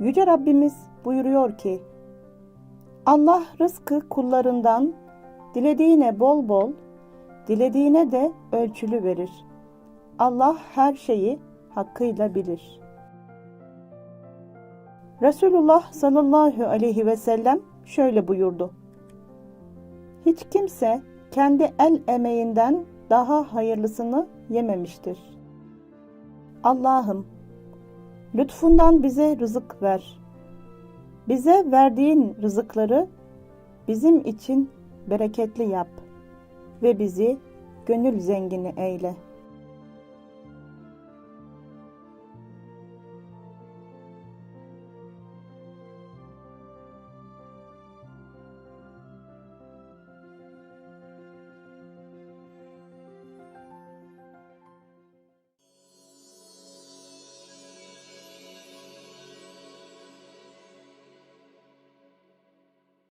Yüce Rabbimiz buyuruyor ki, Allah rızkı kullarından dilediğine bol bol, dilediğine de ölçülü verir. Allah her şeyi hakkıyla bilir. Resulullah sallallahu aleyhi ve sellem şöyle buyurdu. Hiç kimse kendi el emeğinden daha hayırlısını yememiştir. Allah'ım, lütfundan bize rızık ver. Bize verdiğin rızıkları bizim için bereketli yap ve bizi gönül zengini eyle.''